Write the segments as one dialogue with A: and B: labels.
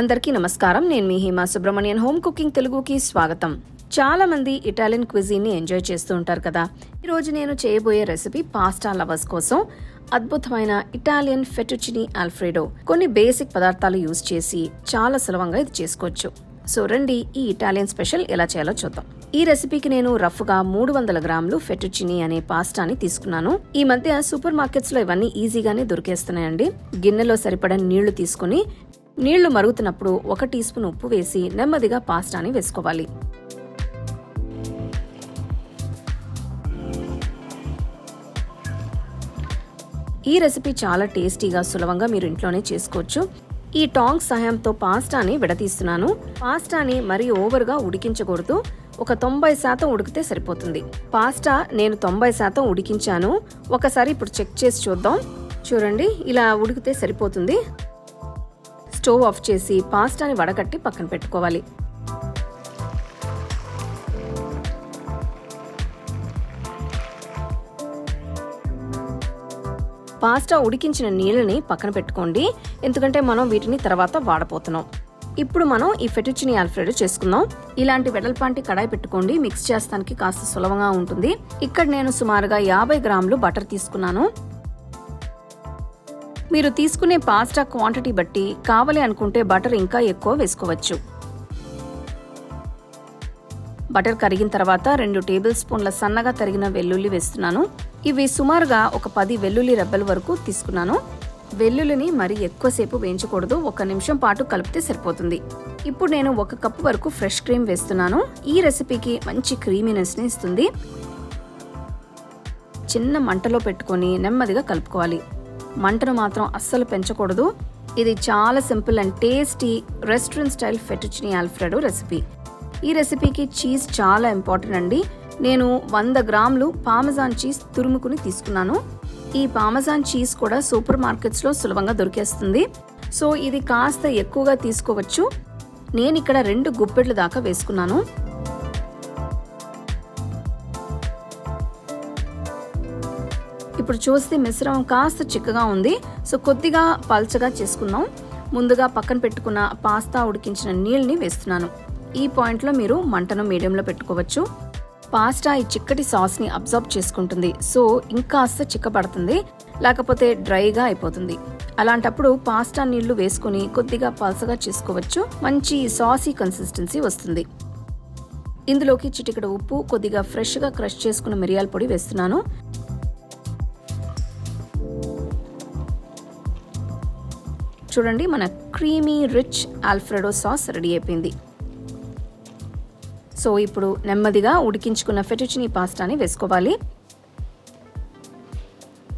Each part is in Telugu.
A: అందరికీ నమస్కారం. నేను మీ హేమా సుబ్రహ్మణ్యన్. హోమ్ కుకింగ్ తెలుగుకి స్వాగతం. చాలా మంది ఇటాలియన్ క్విజీన్ని ఎంజాయ్ చేస్తూ ఉంటారు కదా. ఈ రోజు నేను చేయబోయే రెసిపీ పాస్టా లవర్స్ కోసం. అద్భుతమైన ఇటాలియన్ ఫెటుచిని ఆల్ఫ్రెడో. కొన్ని బేసిక్ పదార్థాలు యూజ్ చేసి చాలా సులభంగా ఇది చేసుకోవచ్చు. సో రండి ఈ ఇటాలియన్ స్పెషల్ ఎలా చేయాలో చూద్దాం. ఈ రెసిపీకి నేను రఫ్గా మూడు వందల గ్రాములు ఫెటుచిని అనే పాస్టాని తీసుకున్నాను. ఈ మధ్య సూపర్ మార్కెట్స్లో ఇవన్నీ ఈజీగానే దొరికేస్తున్నాయండి. గిన్నెలో సరిపడా నీళ్ళు తీసుకుని నీళ్ళు మరుగుతున్నప్పుడు ఒక టీ స్పూన్ ఉప్పు వేసి నెమ్మదిగా పాస్టాని వేసుకోవాలి. ఈ రెసిపీ చాలా టేస్టీగా సులభంగా మీరు ఇంట్లోనే చేసుకోవచ్చు. ఈ టాంగ్ సహాయంతో పాస్టాని విడతీస్తున్నాను. పాస్టాని మరీ ఓవర్గా ఉడికించకూడదు. ఒక తొంభై శాతం ఉడికితే సరిపోతుంది. పాస్టా నేను తొంభై శాతం ఉడికించాను. ఒకసారి ఇప్పుడు చెక్ చేసి చూద్దాం. చూడండి ఇలా ఉడికితే సరిపోతుంది. స్టవ్ ఆఫ్ చేసి పాస్టాని వడగట్టి పక్కన పెట్టుకోవాలి. పాస్టా ఉడికించిన నీళ్ళని పక్కన పెట్టుకోండి. ఎందుకంటే మనం వీటిని తర్వాత వాడపోతున్నాం ఇప్పుడు మనం ఈ ఫెటుచిని ఆల్ఫ్రెడో చేసుకుందాం. ఇలాంటి వెడల్పాంటి కడాయి పెట్టుకోండి. మిక్స్ చేస్తానికి కాస్త సులభంగా ఉంటుంది. ఇక్కడ నేను సుమారుగా యాభై గ్రాములు బటర్ తీసుకున్నాను. మీరు తీసుకునే పాస్తా క్వాంటిటీ బట్టి కావాలి అనుకుంటే బటర్ ఇంకా ఎక్కువ వేసుకోవచ్చు. బటర్ కరిగిన తర్వాత రెండు టేబుల్ స్పూన్ల సన్నగా తరిగిన వెల్లుల్లి వేస్తున్నాను. ఇవి సుమారుగా ఒక పది వెల్లుల్లి రెబ్బల వరకు తీసుకున్నాను. వెల్లుల్లిని మరి ఎక్కువసేపు వేయించకూడదు. ఒక నిమిషం పాటు కలిపితే సరిపోతుంది. ఇప్పుడు నేను ఒక కప్పు వరకు ఫ్రెష్ క్రీమ్ వేస్తున్నాను. ఈ రెసిపీకి మంచి క్రీమీనెస్ని ఇస్తుంది. చిన్న మంటలో పెట్టుకొని నెమ్మదిగా కలుపుకోవాలి. మంటను మాత్రం అస్సలు పెంచకూడదు. ఇది చాలా simple and tasty restaurant style fettuccine Alfredo recipe. ఈ రెసిపీకి చీజ్ చాలా ఇంపార్టెంట్ అండి. నేను వంద గ్రాములు పామజాన్ చీజ్ తురుముకుని తీసుకున్నాను. ఈ పామజాన్ చీజ్ కూడా సూపర్ మార్కెట్స్లో సులభంగా దొరికేస్తుంది. సో ఇది కాస్త ఎక్కువగా తీసుకోవచ్చు. నేను ఇక్కడ రెండు గుప్పెట్ల దాకా వేసుకున్నాను. ఇప్పుడు చూస్తే మిశ్రమం కాస్త చిక్కగా ఉంది. సో కొద్దిగా పల్చగా చేసుకుందాం. ముందుగా పక్కన పెట్టుకున్న పాస్తా ఉడికించిన నీళ్ళని వేస్తున్నాను. ఈ పాయింట్లో మీరు మంటను మీడియంలో పెట్టుకోవచ్చు. పాస్టా ఈ చిక్కటి సాస్ని అబ్జర్బ్ చేసుకుంటుంది. సో ఇంకాస్త చిక్కబడుతుంది. లేకపోతే డ్రైగా అయిపోతుంది. అలాంటప్పుడు పాస్టా నీళ్ళు వేసుకుని కొద్దిగా పలసగా చేసుకోవచ్చు. మంచి సాసీ కన్సిస్టెన్సీ వస్తుంది. ఇందులోకి చిటికెడు ఉప్పు కొద్దిగా ఫ్రెష్గా క్రష్ చేసుకున్న మిరియాల పొడి వేస్తున్నాను. చూడండి మన creamy rich Alfredo sauce ready అయిపోయింది. సో ఇప్పుడు నెమ్మదిగా ఉడికించుకున్న ఫెటుచిని పాస్తాని వేసుకోవాలి.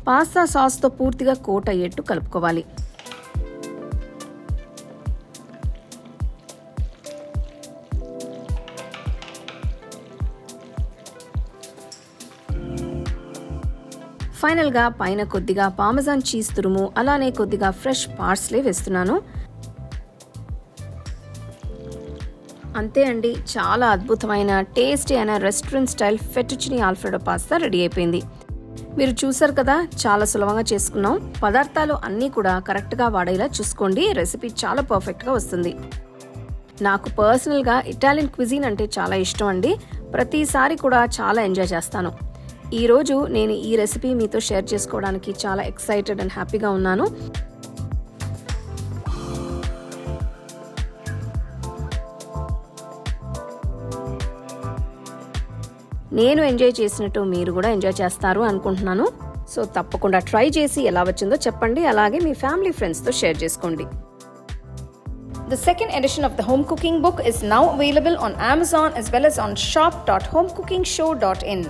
A: పాస్తా సాస్తో పూర్తిగా కోట్ అయ్యేట్టు కలుపుకోవాలి. ఫైనల్గా పైన కొద్దిగా పామజాన్ చీజ్ తురుము అలానే కొద్దిగా ఫ్రెష్ పార్స్లే వేస్తున్నాను. అంతే అండి చాలా అద్భుతమైన టేస్టీ అయిన restaurant style fettuccine Alfredo pasta ready అయిపోయింది. మీరు చూసారు కదా చాలా సులభంగా చేసుకున్నాం. పదార్థాలు అన్నీ కూడా కరెక్ట్గా వాడేలా చూసుకోండి రెసిపీ చాలా పర్ఫెక్ట్గా వస్తుంది. నాకు పర్సనల్గా ఇటాలియన్ క్విజీన్ అంటే చాలా ఇష్టం అండి. ప్రతిసారి కూడా చాలా ఎంజాయ్ చేస్తాను. ఈరోజు నేను ఈ రెసిపీ మీతో షేర్ చేసుకోవడానికి చాలా ఎక్సైటెడ్ అండ్ హ్యాపీగా ఉన్నాను. నేను ఎంజాయ్ చేసినట్టు మీరు కూడా ఎంజాయ్ చేస్తారు అనుకుంటున్నాను. సో తప్పకుండా ట్రై చేసి ఎలా వచ్చిందో చెప్పండి. అలాగే మీ ఫ్యామిలీ ఫ్రెండ్స్తో షేర్ చేసుకోండి.
B: The second edition of the home cooking book is now available on Amazon as well as on shop.homecookingshow.in.